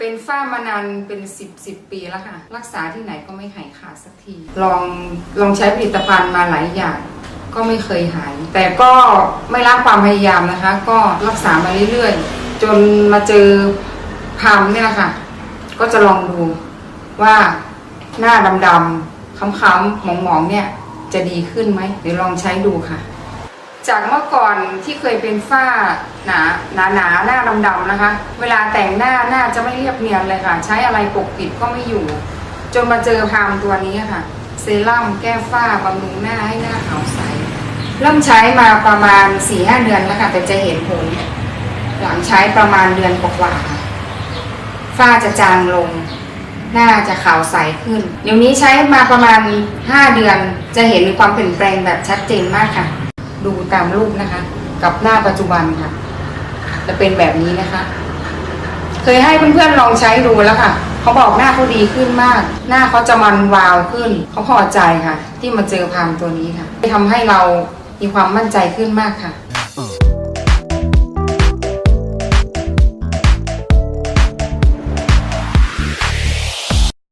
เป็นฝ้ามานานเป็นสิบสิบปีแล้วค่ะ รักษาที่ไหนก็ไม่หายขาดสักที ลองลองใช้ผลิตภัณฑ์มาหลายอย่างก็ไม่เคยหาย แต่ก็ไม่ละความพยายามนะคะ ก็รักษามาเรื่อยๆ จนมาเจอพามเนี่ยแหละค่ะ ก็จะลองดูว่าหน้าดำๆค้ำๆหมองๆเนี่ยจะดีขึ้นไหมเดี๋ยวลองใช้ดูค่ะ จากเมื่อก่อนที่เคยเป็นฝ้าหนาหนาหนาหน้าดำๆนะคะ เวลาแต่งหน้าหน้าจะไม่เรียบเนียนเลยค่ะ ใช้อะไรปกปิดก็ไม่อยู่ จนมาเจอพามตัวนี้ค่ะ เซรั่มแก้ฝ้าบำรุงหน้าให้หน้าขาวใส เริ่มใช้มาประมาณ4ี่ห้าเดือนแล้วค่ะ แต่จะเห็นผล หลังใช้ประมาณเดือนกว่าๆค่ะฝ้าจะจางลง หน้าจะขาวใสขึ้น เดี๋ยวนี้ใช้มาประมาณ5เดือนจะเห็นความเปลี่ยนแปลงแบบชัดเจนมากค่ะ ดูตามรูปนะคะ กับหน้าปัจจุบันค่ะ จะเป็นแบบนี้นะคะ เคยให้เพื่อนๆลองใช้ดูแล้วค่ะเขาบอกหน้าเขาดีขึ้นมาก หน้าเขาจะมันวาวขึ้นเขาพอใจค่ะ ที่มาเจอพามตัวนี้ค่ะทำให้เรามีความมั่นใจขึ้นมากค่ะ